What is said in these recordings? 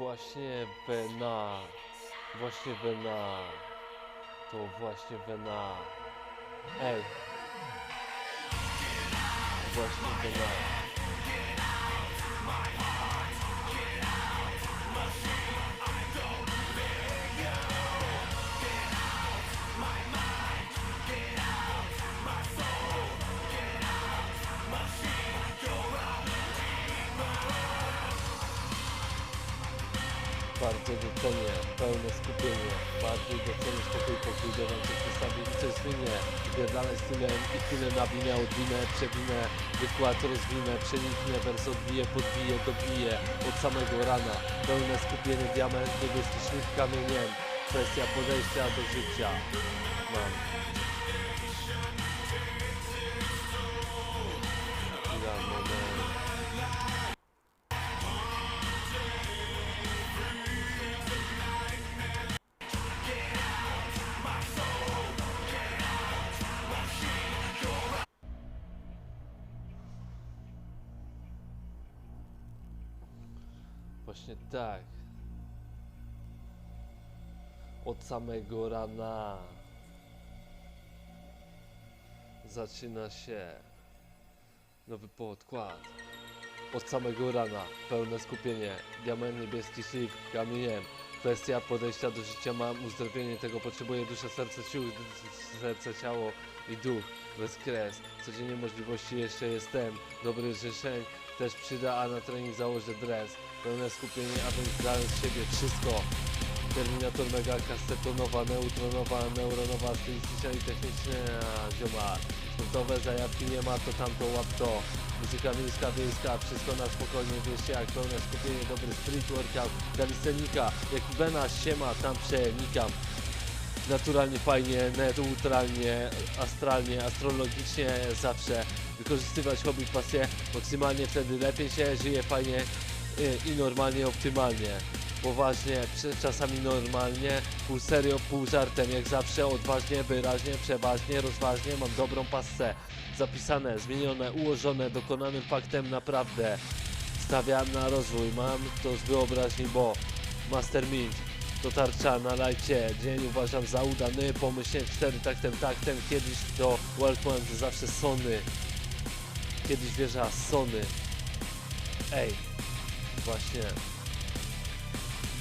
Właśnie wena. Właśnie wena. To właśnie wena. Ej. Właśnie wena. Bardzo docenię pełne skupienie, bardziej docenię spokój, pokój, dodam coś przedstawić i coś zmienię. Wypierdalać stylem i tyle nawinę, odwinę, przewinę, wykład rozwinę, przeniknę, wers odbiję, podbiję, dobiję od samego rana. Pełne skupienie, diament, niebieski szlif kamieniem, kwestia podejścia do życia. Mam. Właśnie tak. Od samego rana zaczyna się nowy podkład. Od samego rana pełne skupienie, diament niebieski szlif, kamieniem. Kwestia podejścia do życia mam, uzdrowienie tego potrzebuję, dusza, serce, sił, serce, ciało i duch, bez kres. Codziennie możliwości jeszcze jestem, dobry życzeń też przyda, a na trening założę dres. Pełne skupienie, abym zdał z siebie wszystko. Terminator mega kasetonowa, neutronowa, neuronowa, stylistyczna i techniczna zioma. Sportowe zajawki nie ma, to tamto łap to. Muzyka miejska, wiejska, wszystko na spokojnie, wiesz jak, pełne skupienie, dobry street workout, kalistenika, jak wena siema, tam przenikam. Naturalnie, fajnie, neutralnie, astralnie, astrologicznie zawsze wykorzystywać hobby, pasję, maksymalnie wtedy lepiej się żyje, fajnie i normalnie, optymalnie. Poważnie, czasami normalnie, pół serio, pół żartem, jak zawsze, odważnie, wyraźnie, przeważnie, rozważnie, mam dobrą pasę. Zapisane, zmienione, ułożone, dokonanym faktem naprawdę. Stawiam na rozwój, mam to z wyobraźni, bo Master Mint to tarcza na lajcie. Dzień uważam za udany, pomyślnie cztery taktem, taktem. Kiedyś to to zawsze Sony. Kiedyś wieża Sony. Ej, właśnie.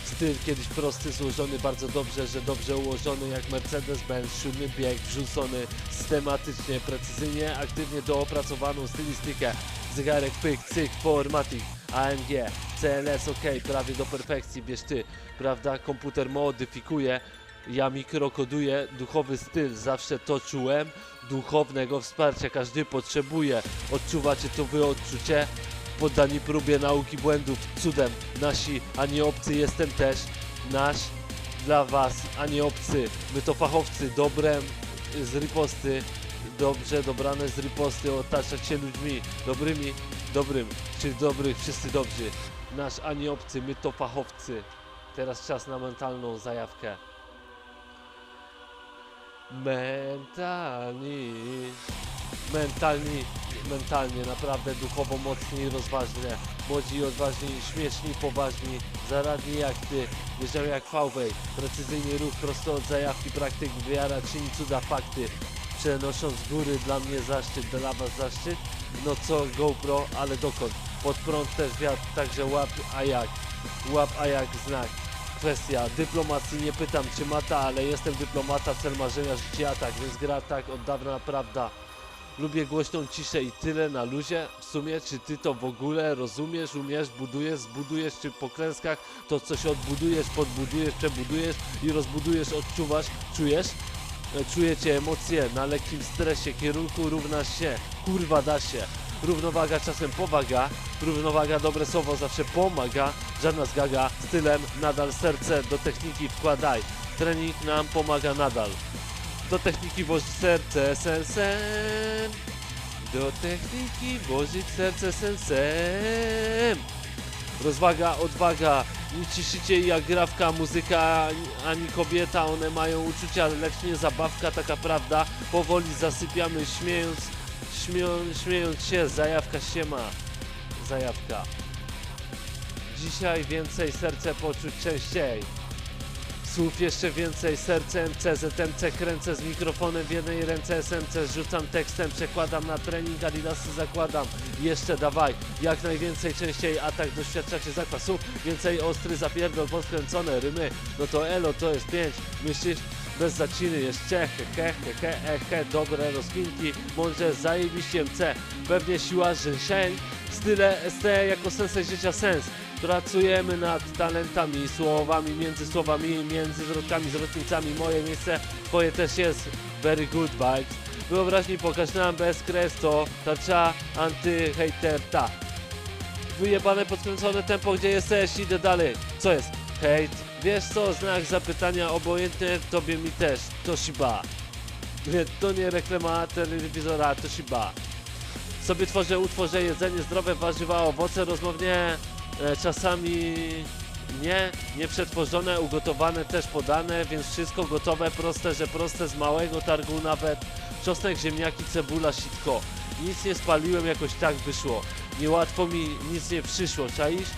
Styl kiedyś prosty, złożony bardzo dobrze, że dobrze ułożony jak Mercedes-Benz, siódmy bieg, wrzucony systematycznie, precyzyjnie, aktywnie doopracowaną stylistykę. Zegarek pyk, cyk, formatik, AMG, CLS ok, prawie do perfekcji, wiesz ty, prawda? Komputer modyfikuje, ja mikrokoduję, duchowy styl, zawsze to czułem, duchownego wsparcia każdy potrzebuje. Odczuwacie to wy odczucie? Poddani próbie nauki błędów, cudem nasi, a nie obcy jestem też nasz dla was, a nie obcy. My to fachowcy, dobre z riposty, dobrze dobrane z riposty, otaczać się ludźmi dobrymi, dobrym, czy dobrych, wszyscy dobrzy. Nasz, a nie obcy, my to fachowcy. Teraz czas na mentalną zajawkę. Mentalni, mentalni, mentalnie, naprawdę duchowo mocni i rozważnie, młodzi i odważni, śmieszni i poważni, zaradni jak ty, wierzę jak fałwej, precyzyjny ruch prosto od zajawki, praktyk, wiara czyni cuda, fakty, przenosząc góry dla mnie zaszczyt, dla was zaszczyt, no co GoPro, ale dokąd, pod prąd też wiatr, także łap, a jak, łap, a jak znak, kwestia dyplomacji, nie pytam czy mata, ale jestem dyplomata, cel marzenia, życie atak, więc gra tak od dawna prawda. Lubię głośną ciszę i tyle na luzie. W sumie, czy ty to w ogóle rozumiesz, umiesz, budujesz, zbudujesz, czy po klęskach to coś odbudujesz, podbudujesz, przebudujesz i rozbudujesz, odczuwasz, czujesz? E, Czujecie emocje na lekkim stresie, kierunku równa się, kurwa da się. Równowaga czasem powaga, równowaga dobre słowo zawsze pomaga, żadna zgaga, stylem nadal serce do techniki wkładaj. Trening nam pomaga nadal. Do techniki włożyć serce sensem. Do techniki włożyć serce sensem. Rozwaga, odwaga, nie ciszycie jak grawka, muzyka, ani- kobieta, one mają uczucia, lecz nie zabawka, taka prawda. Powoli zasypiamy, śmiejąc, śmieją, śmiejąc się, zajawka się ma. Zajawka. dzisiaj więcej, serce poczuć częściej. Słów jeszcze więcej, serce MC, ZMC kręcę z mikrofonem w jednej ręce. SMC, rzucam tekstem, przekładam na trening, adidasy zakładam. Jeszcze dawaj, jak najwięcej, częściej. Atak, doświadczacie zakwasu, więcej ostry zapierdol, podkręcone rymy, no to elo to jest pięć, myślisz? Bez zaciny jeszcze he he he he he, he dobre rozkminki, mądrze zajebiście MC, pewnie siła życzeń, style ST jako sensej życia sens. Pracujemy nad talentami, słowami, między słowami, między zwrotkami, zwrotnicami. Moje miejsce, twoje też jest very good vibes. Wyobraźni pokaż nam bez kresto, tarcza, anty-hater, ta. Wyjebane, podkręcone tempo, gdzie jesteś, idę dalej. Co jest? Hejt? Wiesz co, znak zapytania obojętny, tobie mi też, Toshiba. Nie, to nie reklama telewizora, Toshiba. Sobie tworzę, utworzę jedzenie zdrowe, warzywa, owoce, rozmownie, czasami nie, nieprzetworzone, ugotowane, też podane, więc wszystko gotowe, proste, że proste, z małego targu nawet. Czosnek, ziemniaki, cebula, sitko. Nic nie spaliłem, jakoś tak wyszło. Niełatwo mi nic nie przyszło, czaisz?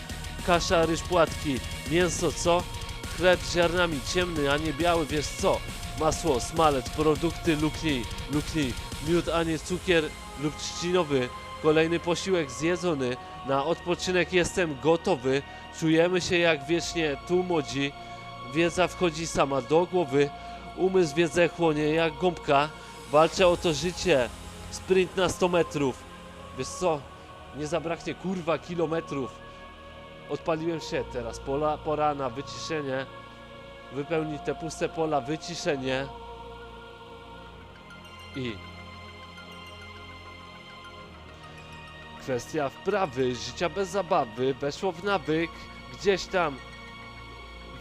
Kasza, ryż, płatki, mięso, co? Chleb z ziarnami, ciemny, a nie biały, wiesz co? Masło, smalec, produkty, luknij, luknij, miód, a nie cukier lub trzcinowy. Kolejny posiłek zjedzony, na odpoczynek jestem gotowy. Czujemy się jak wiecznie tu młodzi. Wiedza wchodzi sama do głowy. Umysł wiedzę chłonie jak gąbka. Walczę o to życie. Sprint na 100 metrów. Wiesz co? Nie zabraknie kurwa kilometrów. Odpaliłem się teraz. Pola, pora na wyciszenie. Wypełnić te puste pola, wyciszenie. I Kwestia wprawy, życia bez zabawy, weszło w nawyk, gdzieś tam.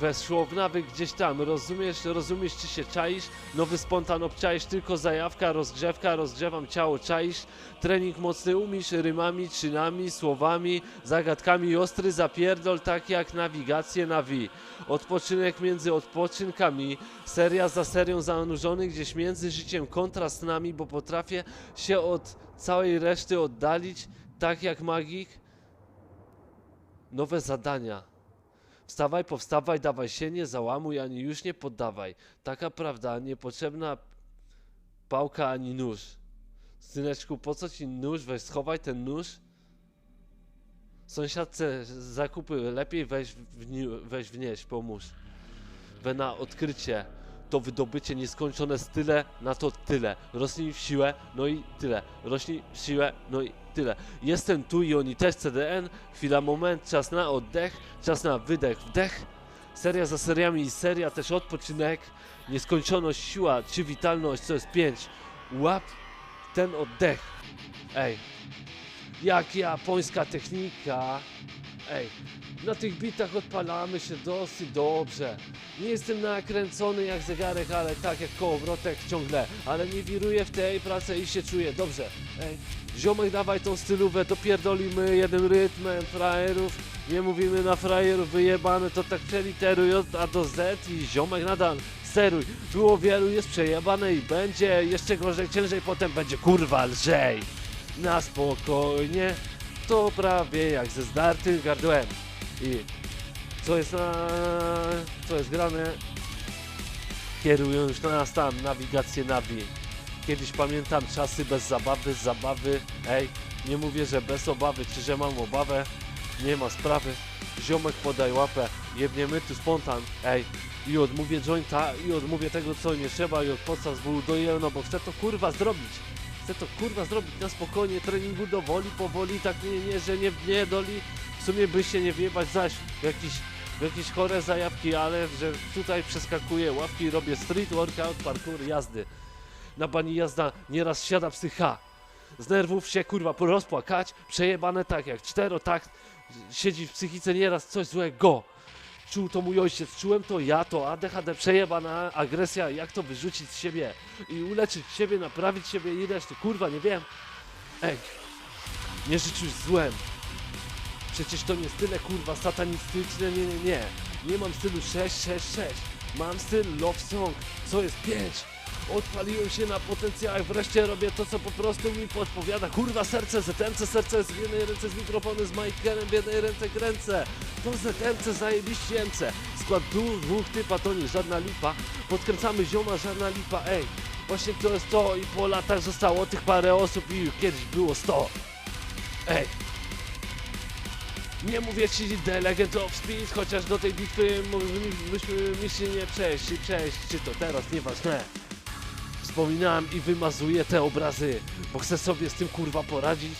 Weszło w nawyk gdzieś tam, rozumiesz, rozumiesz czy się czaisz? Nowy spontan obczaisz, tylko zajawka, rozgrzewka, rozgrzewam ciało, czaisz? Trening mocny umisz, rymami, czynami, słowami, zagadkami, ostry zapierdol, tak jak nawigację na wi. Odpoczynek między odpoczynkami, seria za serią zanurzony gdzieś między życiem kontrast nami, bo potrafię się od całej reszty oddalić, tak jak magik. Nowe zadania. Wstawaj, powstawaj, dawaj się, nie załamuj, ani już nie poddawaj. Taka prawda, niepotrzebna pałka ani nóż. Syneczku, po co ci nóż? Weź schowaj ten nóż. Sąsiadce zakupy, lepiej weź, wni- weź wnieść, pomóż. We na odkrycie, to wydobycie nieskończone style, na to tyle. Rośnij w siłę, no i tyle. Rośnij w siłę, no i tyle. Jestem tu i oni też CDN. Chwila, moment, czas na oddech, czas na wydech, wdech. Seria za seriami i seria też odpoczynek. Nieskończoność, siła czy witalność, co jest pięć. Łap ten oddech. Ej, jak japońska technika. Ej, na tych bitach odpalamy się dosyć dobrze. Nie jestem nakręcony jak zegarek, ale tak jak kołowrotek ciągle. Ale nie wiruję w tej pracy i się czuję dobrze. Ej, ziomek dawaj tą stylówę, dopierdolimy jednym rytmem frajerów. Nie mówimy na frajerów wyjebane, to tak przeliteruj od A do Z i ziomek nadal steruj. Było wielu, jest przejebane i będzie jeszcze gorzej, ciężej, potem będzie kurwa lżej. Na spokojnie, to prawie jak ze zdartym gardłem. I co jest na... co jest grane? Kierują już nas tam nawigację nawi. Kiedyś pamiętam czasy bez zabawy, z zabawy. Ej, nie mówię, że bez obawy, czy że mam obawę. Nie ma sprawy. Ziomek podaj łapę, jebniemy tu spontan. Ej, i odmówię jointa, i odmówię tego, co nie trzeba, i od podstaw zbuduję, no bo chcę to kurwa zrobić. Chcę to kurwa zrobić na spokojnie, treningu do woli, powoli, tak nie, nie, że nie, nie doli. W sumie by się nie wjebać zaś w jakieś, w jakieś chore zajawki, ale że tutaj przeskakuję ławki, robię street workout, parkour, jazdy. Na bani jazda nieraz siada psycha. Z nerwów się kurwa rozpłakać, przejebane tak jak cztero tak siedzi w psychice nieraz coś złego. Czuł to mój ojciec, czułem to ja, to ADHD, przejebana agresja, jak to wyrzucić z siebie i uleczyć siebie, naprawić siebie i reszty, kurwa, nie wiem. Ej, nie już złem. Przecież to nie style, kurwa, satanistyczne, nie, nie, nie. Nie mam stylu 6, 6, 6. Mam styl love song, co jest 5. Odpaliłem się na potencjałach, wreszcie robię to, co po prostu mi podpowiada. Kurwa, serce, ZMC, serce w jednej ręce z mikrofonem, z Michaelem w jednej ręce kręcę. To ZMC, zajebiście MC. Skład dwóch, dwóch typa, to nie żadna lipa. Podkręcamy zioma, żadna lipa, ej. Właśnie to jest to i po latach zostało tych parę osób i kiedyś było 100. Ej. Nie mówię ci The Legend of Speed, chociaż do tej bitwy moglibyśmy myśli nie przejść i przejść, czy to teraz, nieważne. Wspominałem i wymazuję te obrazy, bo chcę sobie z tym kurwa poradzić.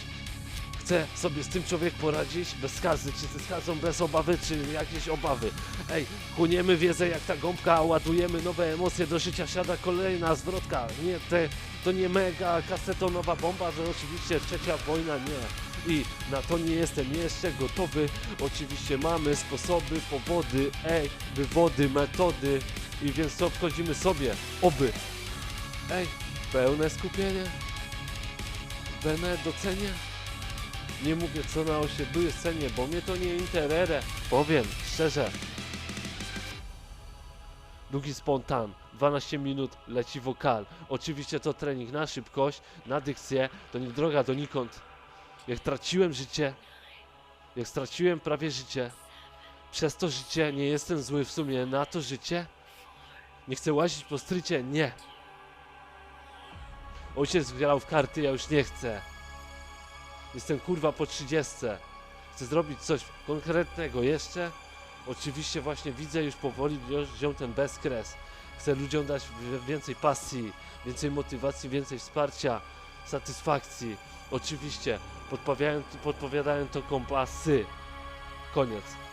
Chcę sobie z tym człowiek poradzić bez skazy, czy ze skazą bez obawy, czy jakieś obawy. Ej, chłoniemy wiedzę jak ta gąbka, ładujemy nowe emocje, do życia siada kolejna zwrotka. Nie, te, to nie mega kasetonowa bomba, że oczywiście trzecia wojna, nie. I na to nie jestem jeszcze gotowy. Oczywiście mamy sposoby, powody, ej, wywody, metody. I więc to wchodzimy sobie, oby. Ej, pełne skupienie. Benę docenię. Nie mówię co na osiedlu scenie, bo mnie to nie interere. Powiem szczerze. Długi spontan, 12 minut, leci wokal. Oczywiście to trening na szybkość, na dykcję, to nie droga donikąd. Jak traciłem życie, jak straciłem prawie życie, przez to życie nie jestem zły w sumie na to życie. Nie chcę łazić po strycie, nie. Ojciec grał w karty, ja już nie chcę. Jestem kurwa po 30. Chcę zrobić coś konkretnego jeszcze. Oczywiście właśnie widzę już powoli wziął ten bezkres. Chcę ludziom dać więcej pasji, więcej motywacji, więcej wsparcia, satysfakcji. Oczywiście podpowiadają, podpowiadają to kompasy. Koniec.